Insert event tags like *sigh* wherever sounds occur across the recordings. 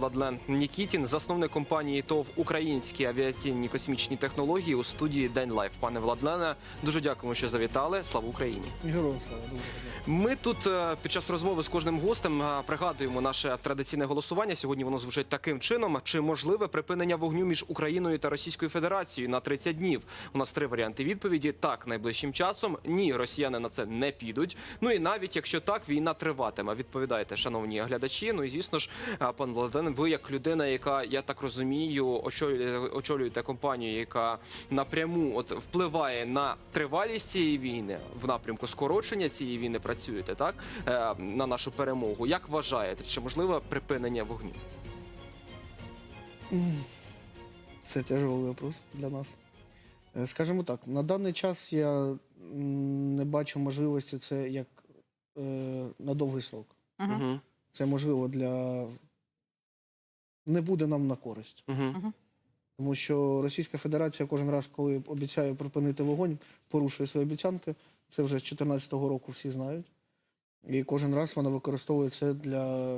Владлен Нікітін, засновник компанії ТОВ Українські авіаційні космічні технології у студії День Лайф. Пане Владлене, дуже дякуємо, що завітали. Слава Україні! Героям слава. Ми тут е, під час розмови з кожним гостем е, пригадуємо наше традиційне голосування. Сьогодні воно звучить таким чином: чи можливе припинення вогню між Україною та Російською Федерацією на 30 днів? У нас три варіанти відповіді: так, найближчим часом. Ні, росіяни на це не підуть. Ну і навіть якщо так, війна триватиме. Відповідайте, шановні глядачі. Ну і звісно ж, е, пан Владлен, ви як людина, яка я так розумію, очолює, очолюєте компанію, яка напряму от впливає на тривалість цієї війни в напрямку скорочення цієї війни. Працюєте так е, на нашу перемогу. Як вважаєте, чи можливе припинення вогню? Це тяжелий вопрос для нас. Е, Скажімо так, на даний час я не бачу можливості це як е, на довгий срок. Угу. Це можливо для. Не буде нам на користь. Угу. Тому що Російська Федерація кожен раз, коли обіцяє припинити вогонь, порушує свої обіцянки. Це вже з 2014 року всі знають. І кожен раз вона використовує це для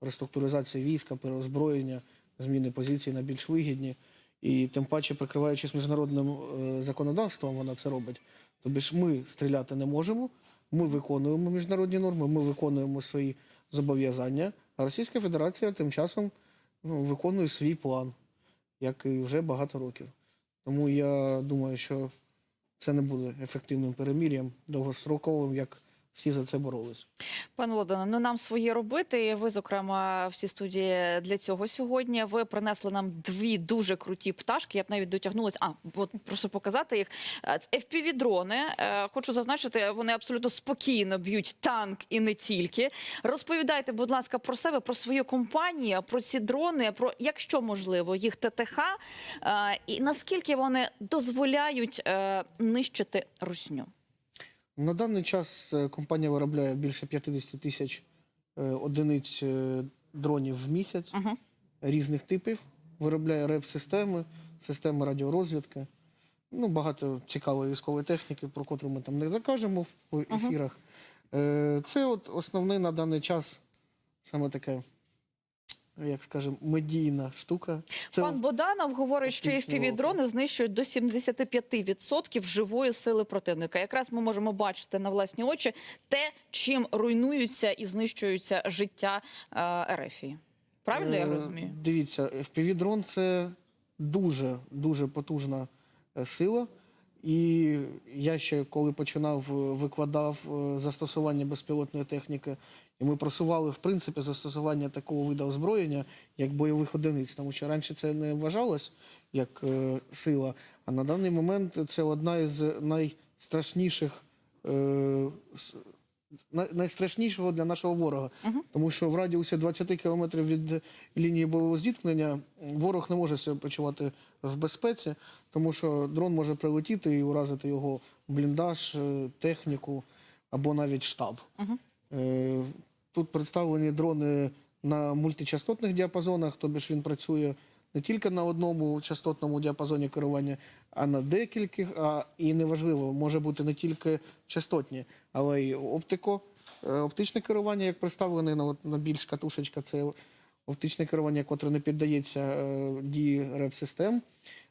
реструктуризації війська, переозброєння, зміни позицій на більш вигідні. І тим паче, прикриваючись міжнародним е, законодавством, вона це робить. Тобі ж ми стріляти не можемо, ми виконуємо міжнародні норми, ми виконуємо свої зобов'язання, а Російська Федерація тим часом ну, виконує свій план, як і вже багато років. Тому я думаю, що це не буде ефективним перемір'ям, довгостроковим, як всі за це боролись. Пане Володимире, ну нам своє робити. Ви, зокрема, всі студії для цього сьогодні. Ви принесли нам дві дуже круті пташки. Я б навіть дотягнулася. А от прошу показати їх. Е, FPV-дрони. Е, Хочу зазначити, вони абсолютно спокійно б'ють танк і не тільки. Розповідайте, будь ласка, про себе, про свою компанію, про ці дрони, про якщо можливо їх ТТХ, е, і наскільки вони дозволяють нищити русню. На даний час е, компанія виробляє більше 50 тисяч е, одиниць е, дронів в місяць Угу. різних типів. Виробляє реп-системи, системи радіорозвідки. Ну, багато цікавої військової техніки, про котру ми там не закажемо в ефірах. Е, Це от основний на даний час саме таке, як скажемо, медійна штука. Це Пан Боданов говорить, що оптичні FPV-дрони знищують до 75% живої сили противника. Якраз ми можемо бачити на власні очі те, чим руйнуються і знищуються життя е, Ерефії. Правильно я Е, розумію? Дивіться, FPV-дрон це дуже дуже потужна е, сила. І я ще коли починав е, викладав застосування безпілотної техніки, і ми просували в принципі застосування такого виду озброєння, як бойових одиниць. Тому що раніше це не вважалось як е, сила. А на даний момент це одна із найстрашніших е, найстрашнішого для нашого ворога. Тому що в радіусі 20 кілометрів від лінії бойового зіткнення ворог не може себе почувати в безпеці, тому що дрон може прилетіти і уразити його бліндаж, е, техніку або навіть штаб. Е, Тут представлені дрони на мультичастотних діапазонах, тобі ж він працює не тільки на одному частотному діапазоні керування, а на декількох. А, і неважливо, може бути не тільки частотні, але й оптико, е, оптичне керування, як представлене на, на більш катушечка, це оптичне керування, котре не піддається е, дії реп-систем,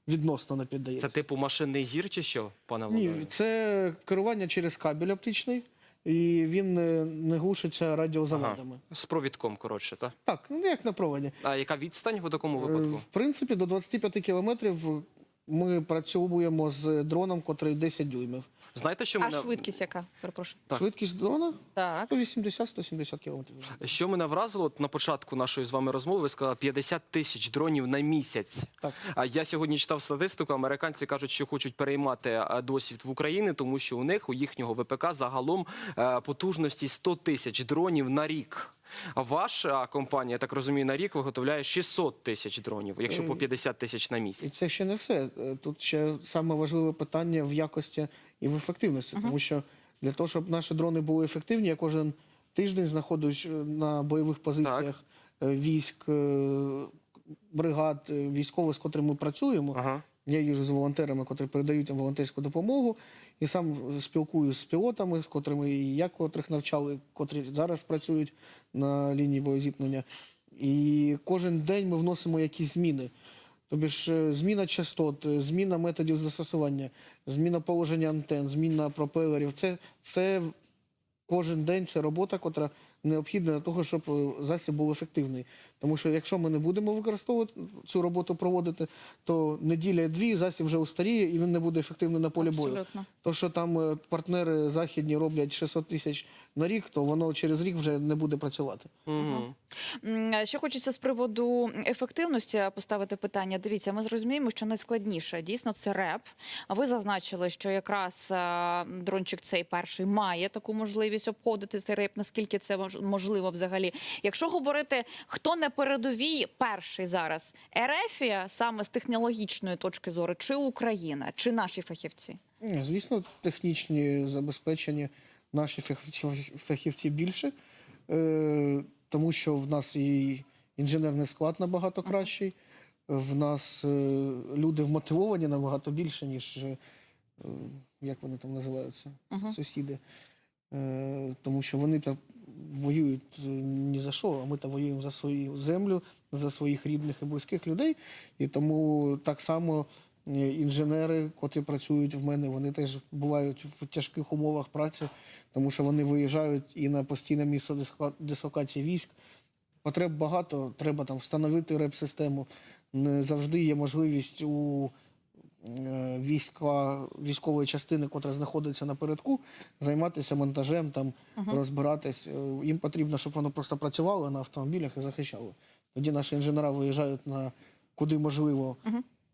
відносно не піддається. Це типу машинний зір, чи що, пане Ні, це керування через кабель оптичний, і він не, не глушиться радіозаводами. З провідком, коротше, так? Так, ну як на проводі. А яка відстань у такому Е, випадку? В принципі, до 25 кілометрів ми працюємо з дроном, котрий 10 дюймів. Знаєте, що А мене швидкість яка? Перепрошую. Так. Швидкість дрона Так. 180-170 кілометрів. що мене вразило от на початку нашої з вами розмови? Ви сказали 50 тисяч дронів на місяць. Так. А я сьогодні читав статистику. Американці кажуть, що хочуть переймати е, досвід в Україні, тому що у них у їхнього ВПК загалом е, потужності 100 тисяч дронів на рік. А ваша компанія, я так розумію, на рік виготовляє 600 тисяч дронів, якщо по 50 тисяч на І це ще не все. Е, Тут ще саме важливе питання в якості і в ефективності, тому що для того, щоб наші дрони були ефективні, я кожен тиждень знаходжусь е, на бойових позиціях е, військ, е, бригад, е, військових, з котрими ми працюємо. Ага. Я їжджу з волонтерами, котрі передають волонтерську допомогу, і сам спілкуюся з пілотами, з котрими і я котрих навчали, котрі зараз працюють на лінії боєзіткнення. І кожен день ми вносимо якісь зміни. Тобі ж е, зміна частот, е, зміна методів застосування, зміна положення антен, зміна пропелерів. Це, це кожен день це робота, котра необхідна для того, щоб е, засіб був ефективний. Тому що якщо ми не будемо використовувати цю роботу проводити, то неділя-дві засіб вже устаріє і він не буде ефективний на полі бою. То, що там е, партнери західні роблять 600 тисяч на рік, то воно через рік вже не буде працювати. М, Ще хочеться з приводу ефективності поставити питання. Дивіться, ми зрозуміємо, що найскладніше дійсно це реп. А ви зазначили, що якраз дрончик цей перший має таку можливість обходити цей реп. Наскільки це мож- можливо взагалі? Якщо говорити, хто на передовій перший зараз Ерефія саме з технологічної точки зору, чи Україна, чи наші фахівці? Звісно, технічні забезпечення наші фахівці, більше, е, тому що в нас і інженерний склад набагато кращий, в нас е, люди вмотивовані набагато більше, ніж е, як вони там називаються, сусіди. Тому що вони там воюють е, ні за що, а ми там воюємо за свою землю, за своїх рідних і близьких людей. І тому так само е, інженери, котрі працюють в мене, вони теж бувають в тяжких умовах праці, тому що вони виїжджають і на постійне місце дислокації військ. Потреб багато, треба там встановити реп-систему. Не завжди є можливість у війська, військової частини, котра знаходиться напередку, займатися монтажем, там, розбиратись. Е, Їм потрібно, щоб воно просто працювало на автомобілях і захищало. Тоді наші інженери виїжджають на куди можливо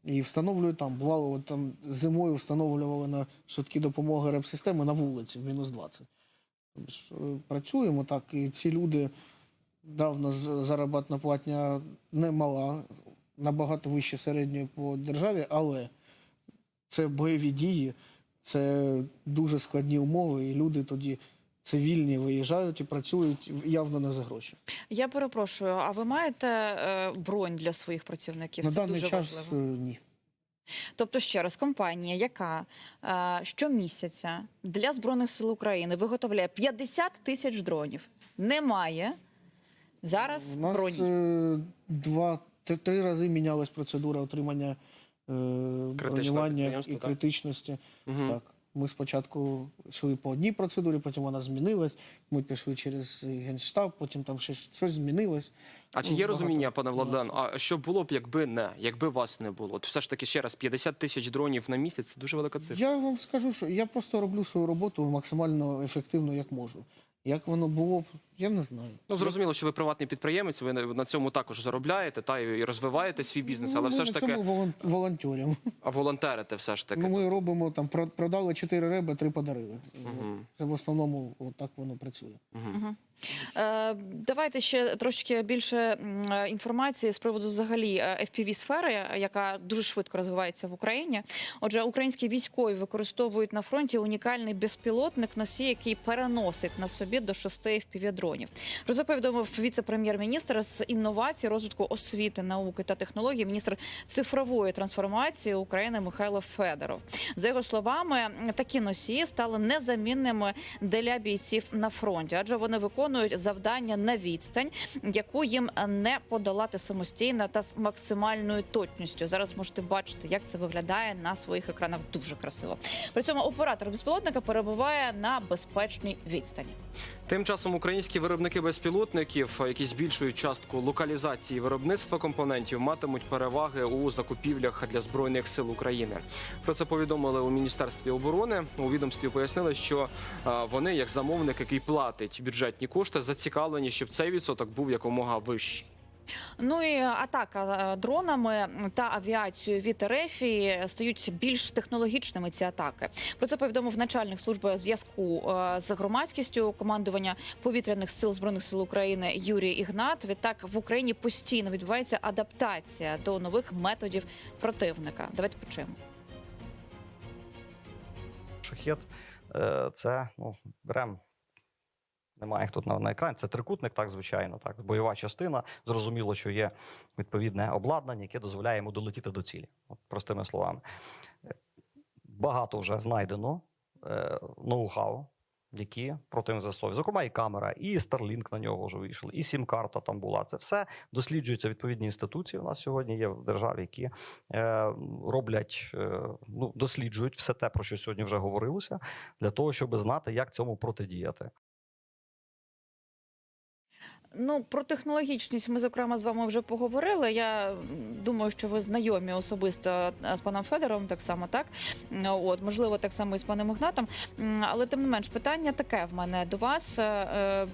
і встановлюють там. Бувало, от там зимою встановлювали на швидкі допомоги реп-системи на вулиці в мінус 20. Тобто е, Працюємо так, і ці люди давно заробітна платня не мала, набагато вище середньої по державі, але це бойові дії, це дуже складні умови, і люди тоді цивільні виїжджають і працюють явно не за гроші. Я перепрошую, а ви маєте е, бронь для своїх працівників? На Це даний дуже час важливо. е, ні. Тобто, ще раз, компанія, яка е, щомісяця для збройних сил України виготовляє 50 тисяч дронів, не має зараз У нас броні. два три рази мінялась процедура отримання бронювання і так? критичності. Мгм. Так. Ми спочатку йшли по одній процедурі, потім вона змінилась. Ми пішли через генштаб, потім там щось, щось змінилось. А чи Ну, є багато. розуміння, пане Владлен, а що було б, якби не, якби вас не було? От все ж таки ще раз 50 тисяч дронів на місяць це дуже велика цифра. Я вам скажу, що я просто роблю свою роботу максимально ефективно, як можу. Як воно було б, я не знаю. Ну зрозуміло, що ви приватний підприємець, ви на цьому також заробляєте та і розвиваєте свій бізнес, але Ну, все ж таки волон- волонтеримо. а волонтерите все ж таки. Ну, ми робимо там, про- продали чотири риби, три подарили. Мгм. Це в основному так воно працює. Е, давайте ще трошки більше е, інформації з приводу взагалі fpv сфери, яка дуже швидко розвивається в Україні. Отже, українські військові використовують на фронті унікальний безпілотник носій, який переносить на собі до шести fpv дронів. Про це повідомив віце-прем'єр-міністр з інновацій, розвитку освіти, науки та технологій, міністр цифрової трансформації України Михайло Федоров. За його словами, такі носії стали незамінними для бійців на фронті, адже вони виконують завдання на відстань, яку їм не подолати самостійно та з максимальною точністю. Зараз можете бачити, як це виглядає на своїх екранах. Дуже красиво. При цьому оператор безпілотника перебуває на безпечній відстані. Тим часом українські виробники безпілотників, які збільшують частку локалізації виробництва компонентів, матимуть переваги у закупівлях для збройних сил України. Про це повідомили у міністерстві оборони. У відомстві пояснили, що вони, як замовник, який платить бюджетні кошти, зацікавлені, щоб цей відсоток був якомога вищий. Ну і атака е, дронами та авіацією від Ерефії стають більш технологічними. Ці атаки про це повідомив начальник служби зв'язку е, з громадськістю командування повітряних сил збройних сил України Юрій Ігнат. Відтак в Україні постійно відбувається адаптація до нових методів противника. Давайте почуємо. Шахет е, це ну, берем. Немає їх тут на, на екрані. Це трикутник, так звичайно. Так, бойова частина. Зрозуміло, що є відповідне обладнання, яке дозволяє йому долетіти до цілі. От, простими словами. Багато вже знайдено е, ноу-хау які проти застосовують. Зокрема, і камера, і Starlink на нього вже вийшли, і сім-карта там була. Це все досліджуються відповідні інституції. У нас сьогодні є в державі, які е, роблять, е, ну досліджують все те, про що сьогодні вже говорилося, для того, щоб знати, як цьому протидіяти. Ну про технологічність ми зокрема з вами вже поговорили. Я думаю, що ви знайомі особисто з паном Федором, так само так. От можливо, так само і з паном Ігнатом. Але тим не менш, питання таке в мене до вас. Е, е,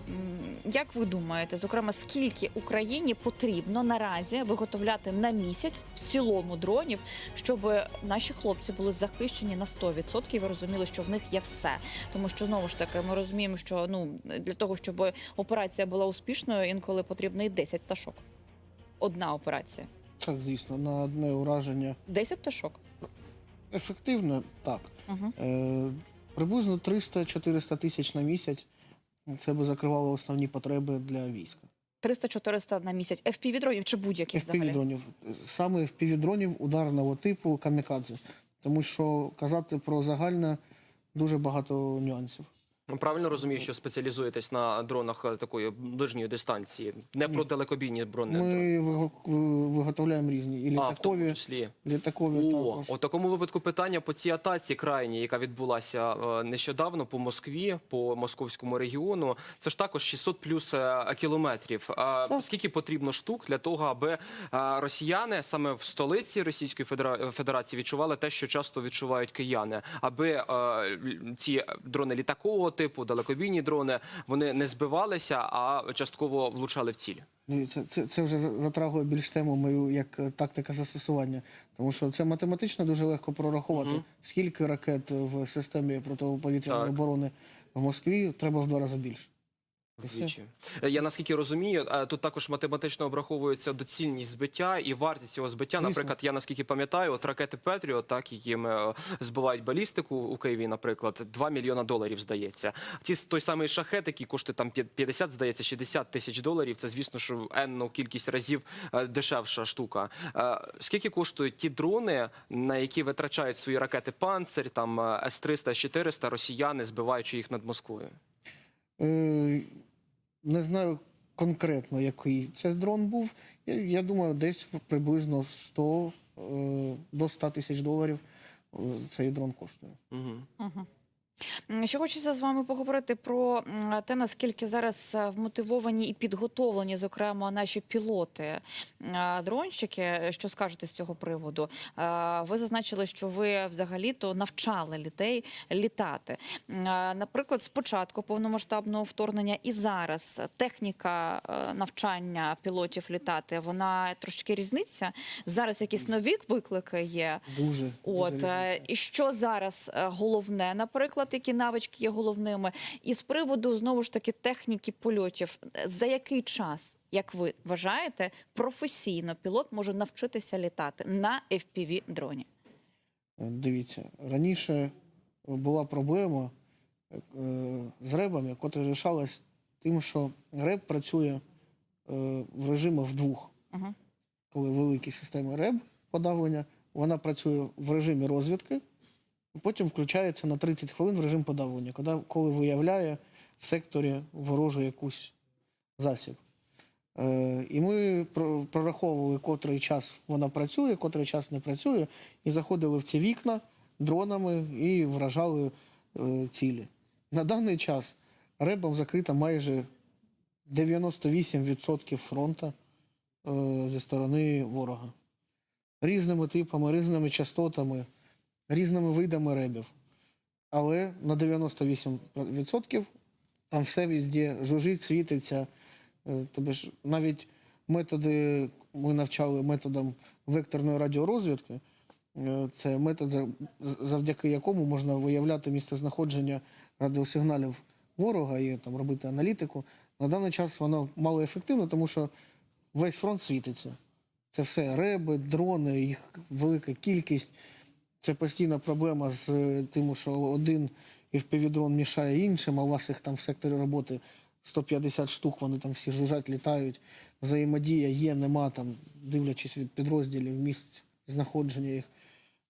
Як ви думаєте, зокрема, скільки Україні потрібно наразі виготовляти на місяць в цілому дронів, щоб наші хлопці були захищені на 100% і розуміли, що в них є все? Тому що знову ж таки ми розуміємо, що ну для того, щоб операція була успішною, інколи потрібно і 10 пташок. Одна операція. Так, звісно, на одне ураження 10 пташок. ефективно, так. Угу. Е, приблизно 300-400 тисяч на місяць. Це би закривало основні потреби для війська. 300-400 на місяць. FPV дронів чи будь-які взагалі? FPV-дронів. Саме FPV-дронів ударного типу камікадзе. Тому що казати про загальне дуже багато нюансів. Ну, Правильно розумію, що спеціалізуєтесь на дронах е, такої ближньої дистанції, не про далекобійні дрони. Ми виготовляємо різні і а в тому числі. літакові О, також. у такому випадку питання по цій атаці крайній, яка відбулася е, нещодавно по Москві, по московському регіону. Це ж також 600 плюс е, кілометрів. Так. скільки потрібно штук для того, аби е, росіяни саме в столиці Російської Федера- Федерації відчували те, що часто відчувають кияни, аби е, ці дрони літакового типу, далекобійні дрони, вони не збивалися, а частково влучали в ціль. Це, це, це вже затрагує більш тему мою як е, тактика застосування. Тому що це математично дуже легко прорахувати, угу. скільки ракет в системі протиповітряної Так. оборони в Москві треба в два рази більше. Вдвічі. Е, Я наскільки розумію, е, тут також математично обраховується доцільність збиття і вартість цього збиття. Звісно. Наприклад, я наскільки пам'ятаю, от ракети Петріот, так якими е, збивають балістику у Києві, наприклад, 2 мільйона доларів здається. Ті той самий шахет, який коштує там п'ят- 50, здається, 60 тисяч доларів. Це звісно, що енну кількість разів дешевша штука. Скільки коштують ті дрони, на які витрачають свої ракети Панцир, там е, С-300, С-400, росіяни, збиваючи їх над Москвою? Не знаю конкретно, який це дрон був. Я, я думаю, десь в приблизно 100 е, до 100 тисяч доларів е, цей дрон коштує. Угу. Угу. Ще хочеться з вами поговорити про те, наскільки зараз е, вмотивовані і підготовлені, зокрема, наші пілоти, е, дронщики. Що скажете з цього приводу? Е, Ви зазначили, що ви взагалі-то навчали людей літати. Наприклад, спочатку повномасштабного вторгнення і зараз техніка навчання пілотів літати, вона трошки різниця. Зараз якісь нові виклики є. Дуже. От дуже і що зараз головне, наприклад, які навички є головними, і з приводу знову ж таки техніки польотів, за який час, як ви вважаєте, професійно пілот може навчитися літати на fpv дроні? Е, Дивіться, раніше була проблема е, з ребами, котра рішалась тим, що реб працює е, в режимах вдвох. Угу. Коли великі системи реб подавлення, вона працює в режимі розвідки, потім включається на 30 хвилин в режим подавлення, коли, виявляє в секторі ворожу якусь засіб. Е, і ми прораховували, котрий час вона працює, котрий час не працює, і заходили в ці вікна дронами і вражали е, цілі. На даний час ребом закрита майже 98% фронту е, зі сторони ворога. Різними типами, різними частотами, різними видами ребів. Але на 98% там все везде жужить, світиться. Е, Тобі ж навіть методи ми навчали методом векторної радіорозвідки. Е, Це метод, завдяки якому можна виявляти місцезнаходження радіосигналів ворога і там робити аналітику. На даний час воно мало ефективно, тому що весь фронт світиться. Це все реби, дрони, їх велика кількість. Це постійна проблема з е, тим, що один FPV-дрон мішає іншим, а у вас їх там в секторі роботи 150 штук, вони там всі жужжать, літають. Взаємодія є, нема, там, дивлячись від підрозділів, місць знаходження їх.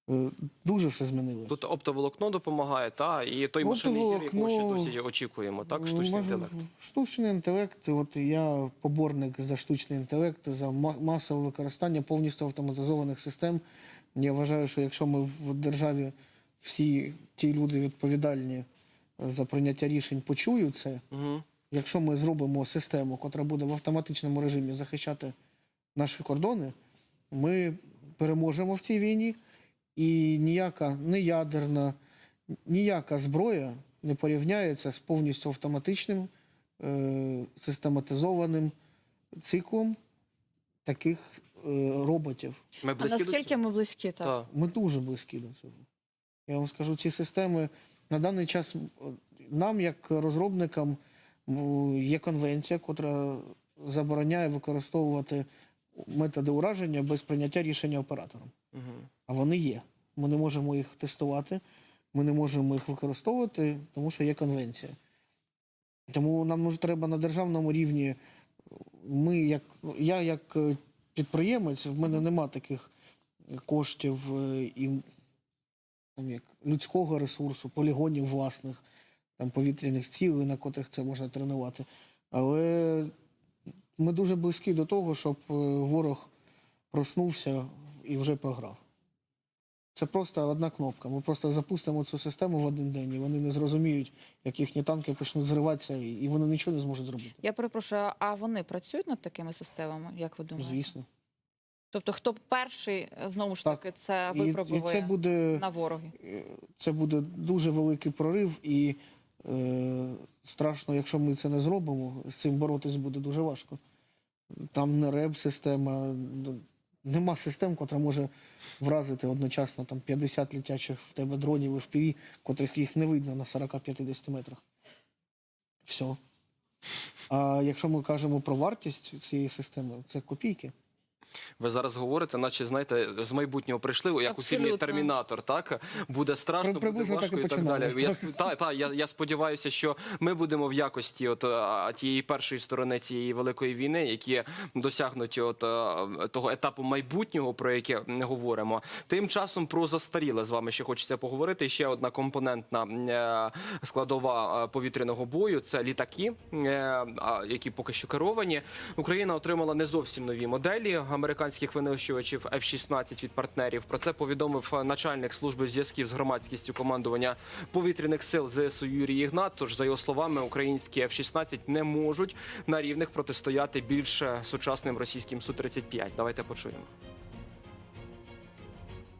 Е, Дуже все змінилося. Тут оптоволокно допомагає, та і той машинний зір, якого ще досі очікуємо. Так, штучний Може, інтелект. Штучний інтелект, от я поборник за штучний інтелект, за масове використання повністю автоматизованих систем. Я вважаю, що якщо ми в державі всі ті люди відповідальні за прийняття рішень почують це, Угу. якщо ми зробимо систему, яка буде в автоматичному режимі захищати наші кордони, ми переможемо в цій війні, і ніяка не ядерна, ніяка зброя не порівняється з повністю автоматичним, е, систематизованим циклом таких роботів. Ми А близькі до наскільки цього? ми близькі? Так. Так. Ми дуже близькі до цього. Я вам скажу, ці системи на даний час нам, як розробникам, є конвенція, яка забороняє використовувати методи ураження без прийняття рішення оператором. Угу. А вони є. Ми не можемо їх тестувати, ми не можемо їх використовувати, тому що є конвенція. Тому нам може треба на державному рівні. Ми, як я, як е, підприємець, в мене нема таких коштів е, і там, як, людського ресурсу, полігонів власних, там, повітряних цілей, на котрих це можна тренувати. Але ми дуже близькі до того, щоб е, ворог проснувся і вже програв. Це просто одна кнопка. Ми просто запустимо цю систему в один день, і вони не зрозуміють, як їхні танки почнуть зриватися, і вони нічого не зможуть зробити. Я перепрошую, а вони працюють над такими системами, як ви думаєте? Звісно. Тобто, хто перший е, знову ж Так. таки це І, і це буде на вороги? е, це буде дуже великий прорив, і е, страшно, якщо ми це не зробимо, з цим боротись буде дуже важко. Там не реб-система, ну, нема систем, котра може вразити одночасно там 50 літячих в тебе дронів FPV, котрих їх не видно на 40-50 метрах. Все. А якщо ми кажемо про вартість цієї системи, це копійки. Ви зараз говорите, наче знаєте, з майбутнього прийшли, як у фільмі Термінатор. Так буде страшно, При- буде приблизно так важко і і так далі. Я, та, та, я, я сподіваюся, що ми будемо в якості от тієї першої сторони цієї великої війни, які досягнуть от того етапу майбутнього, про яке ми говоримо. Тим часом про застаріле з вами ще хочеться поговорити. Ще одна компонентна е, складова е, повітряного бою це літаки, е, а, які поки що керовані. Україна отримала не зовсім нові моделі американських винищувачів F-16 від партнерів. Про це повідомив е, начальник служби зв'язків з громадськістю командування повітряних сил ЗСУ Юрій Ігнат. Тож, за його словами, українські F-16 не можуть на рівних протистояти більш е, сучасним російським Су-35. Давайте почуємо.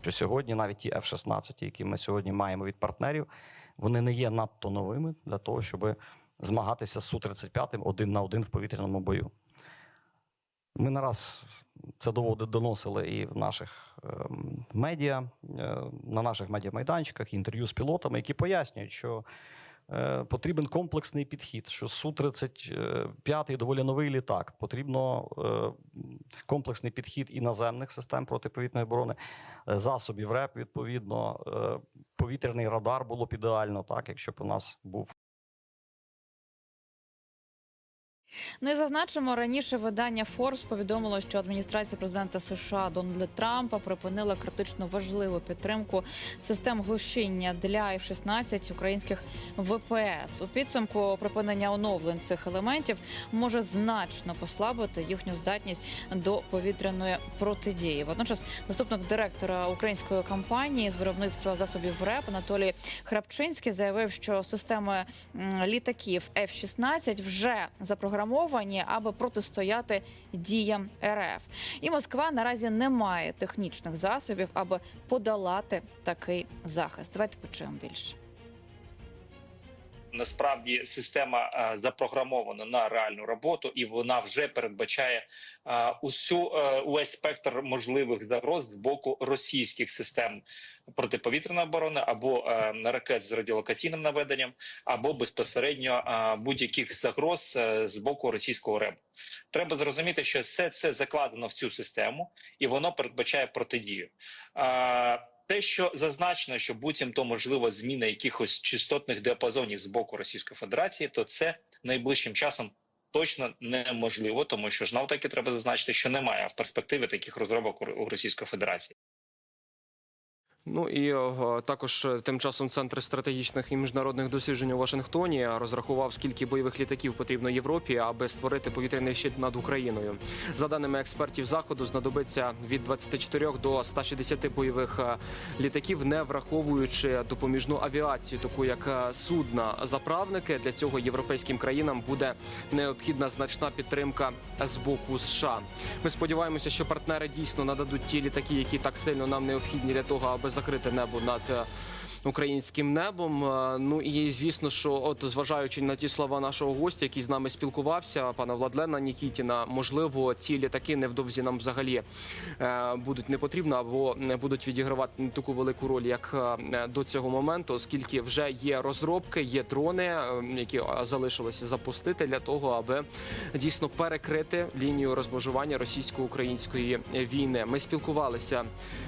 що сьогодні навіть ті F-16, які ми сьогодні маємо від партнерів, вони не є надто новими для того, щоб змагатися з Су-35 один на один в повітряному бою. Ми не раз це доводи доносили і в наших ем, медіа, е, на наших медіамайданчиках, інтерв'ю з пілотами, які пояснюють, що е, потрібен комплексний підхід, що Су-35 доволі новий літак. Потрібно е, комплексний підхід і наземних систем протиповітряної оборони, засобів РЕП, відповідно, повітряний радар було б ідеально, так, якщо б у нас був Ну і зазначимо раніше видання Forbes повідомило, що адміністрація президента США Дональда Трампа припинила критично важливу підтримку систем глушіння для F-16 українських ВПС. У підсумку припинення оновлень цих елементів може значно послабити їхню здатність до повітряної протидії. Водночас, заступник директора української компанії з виробництва засобів РЕП Анатолій Храпчинський заявив, що системи літаків F-16 вже запрограмовані, аби протистояти діям РФ. І Москва наразі не має технічних засобів, аби подолати такий захист. Давайте почуємо більше. Насправді система е, запрограмована на реальну роботу, і вона вже передбачає е, усю е, увесь спектр можливих загроз з боку російських систем протиповітряної оборони або ракет з радіолокаційним наведенням, або безпосередньо будь-яких загроз з боку російського РЕБ. Треба зрозуміти, що все це закладено в цю систему, і воно передбачає протидію. Те, що зазначено, що буцімто можлива зміна якихось частотних діапазонів з боку Російської Федерації, то це найближчим часом точно неможливо, тому що ж навтаки треба зазначити, що немає в перспективі таких розробок у Російської Федерації. Ну і е, також е, тим часом центр стратегічних і міжнародних досліджень у Вашингтоні розрахував, скільки бойових літаків потрібно Європі, аби створити повітряний щит над Україною. За даними експертів заходу, знадобиться від 24 до 160 бойових е, літаків, не враховуючи допоміжну авіацію, таку як судна заправники. Для цього європейським країнам буде необхідна значна підтримка з боку США. Ми сподіваємося, що партнери дійсно нададуть ті літаки, які так сильно нам необхідні для того, аби закрити небо над. Українським небом, Е, ну і звісно, що от зважаючи на ті слова нашого гостя, який з нами спілкувався, пана Владлена Нікітіна, можливо, ці літаки невдовзі нам взагалі е, будуть не потрібні або будуть відігравати не таку велику роль, як е, до цього моменту, оскільки вже є розробки, є дрони, які залишилося запустити для того, аби дійсно перекрити лінію розмежування російсько-української війни. Ми спілкувалися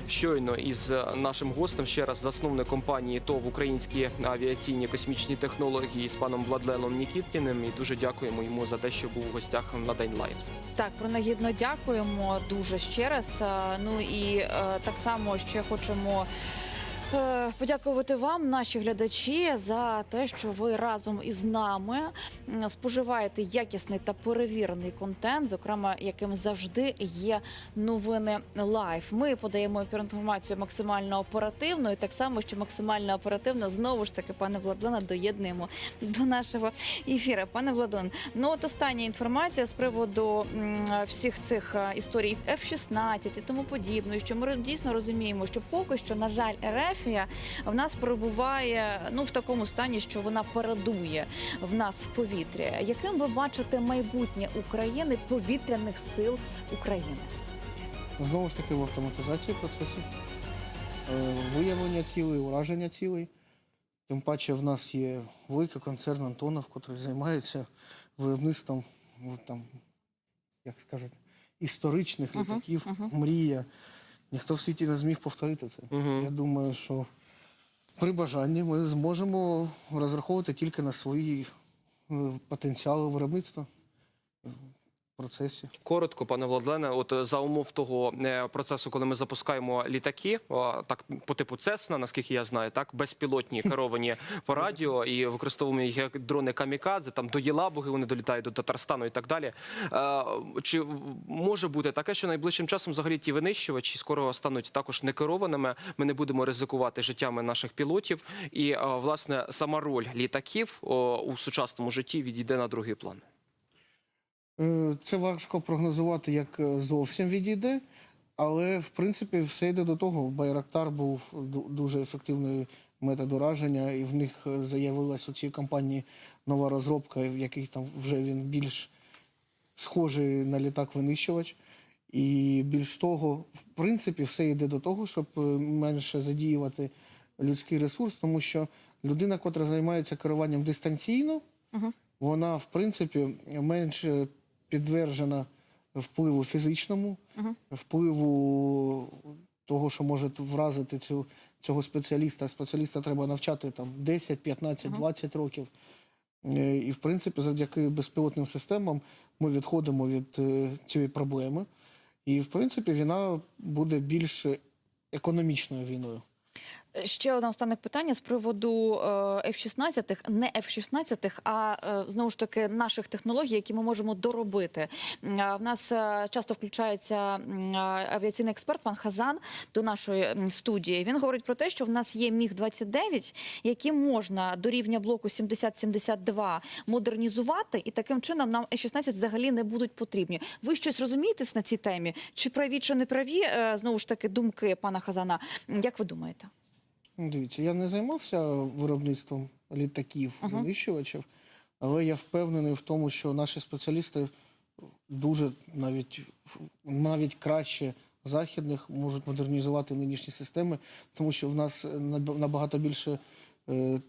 щойно із нашим гостем, ще раз засновник компанії ТОВ Українські авіаційні космічні технології з паном Владленом Нікіткіним. І дуже дякуємо йому за те, що був у гостях на день Лайф. Так, принагідно дякуємо дуже ще раз. Е, Ну і е, так само ще хочемо. Е, Подякувати вам, наші глядачі, за те, що ви разом із нами споживаєте якісний та перевірений контент, зокрема, яким завжди є новини лайф. Ми подаємо інформацію максимально оперативно, і так само, що максимально оперативно знову ж таки, пане Владлена, доєднуємо до нашого ефіру. Пане Владлен, ну от остання інформація з приводу всіх цих е, історій F-16 і тому подібне, що ми дійсно розуміємо, що поки що, на жаль, Ерефія в нас перебуває ну в такому стані, що вона передує в нас в повітрі. Яким ви бачите майбутнє України повітряних сил України? Знову ж таки в автоматизації процесу, е, виявлення цілей, ураження цілей. Тим паче в нас є великий концерн Антонов, який займається виробництвом там, як сказати, історичних літаків, мрія. Ніхто в світі не зміг повторити це. Я думаю, що при бажанні ми зможемо розраховувати тільки на свої е, потенціали виробництва процесі. Коротко, пане Владлене, от е, за умов того е, процесу, коли ми запускаємо літаки, так по типу Цесна, наскільки я знаю, так безпілотні *laughs* керовані по радіо і використовуємо їх як дрони камікадзе, там до Єлабуги вони долітають до Татарстану і так далі. Е, Чи може бути таке, що найближчим часом взагалі ті винищувачі скоро стануть також некерованими? Ми не будемо ризикувати життями наших пілотів, і власне сама роль літаків у сучасному житті відійде на другий план. Е, Це важко прогнозувати, як е, зовсім відійде, але в принципі все йде до того. Байрактар був дуже ефективний метод ураження, і в них е, заявилась у цій компанії нова розробка, в якій там вже він більш схожий на літак-винищувач. І більш того, в принципі, все йде до того, щоб менше задіювати людський ресурс, тому що людина, котра займається керуванням дистанційно, вона в принципі менше підтверджена впливу фізичному, впливу того, що може вразити цю, цього спеціаліста. Спеціаліста треба навчати там 10, 15, 20 років. Е, І, в принципі, завдяки безпілотним системам ми відходимо від е, цієї проблеми. І, в принципі, війна буде більш економічною війною. Ще одне останнє питання з приводу е, F-16, не F-16, а е, знову ж таки наших технологій, які ми можемо доробити. В нас е, часто включається авіаційний експерт пан Хазан до нашої студії. Він говорить про те, що в нас є міг 29 які можна до рівня блоку 70-72 модернізувати, і таким чином нам F-16 взагалі не будуть потрібні. Ви щось розумієте на цій темі? Чи праві, чи не праві? Е, Знову ж таки, думки пана Хазана. Як ви думаєте? Ну, Дивіться, я не займався виробництвом літаків, винищувачів, але я впевнений в тому, що наші спеціалісти дуже навіть навіть краще західних можуть модернізувати нинішні системи, тому що в нас набагато більше е,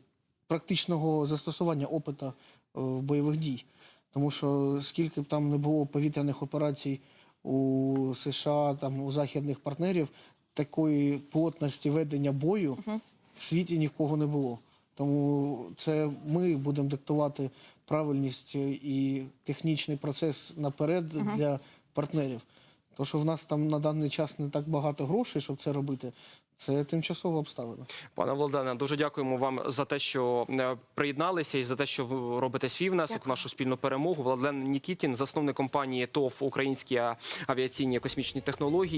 практичного застосування опита е, в бойових дій. Тому що скільки б там не було повітряних операцій у США, там у західних партнерів, такої плотності ведення бою в світі нікого не було. Тому це ми будемо диктувати правильність і технічний процес наперед для партнерів. То, що в нас там на даний час не так багато грошей, щоб це робити, це тимчасова обставина. Пане Володане, дуже дякуємо вам за те, що е, приєдналися і за те, що ви робите свій внесок в нашу спільну перемогу. Владлен Нікітін, засновник компанії ТОВ Українські авіаційні космічні технології.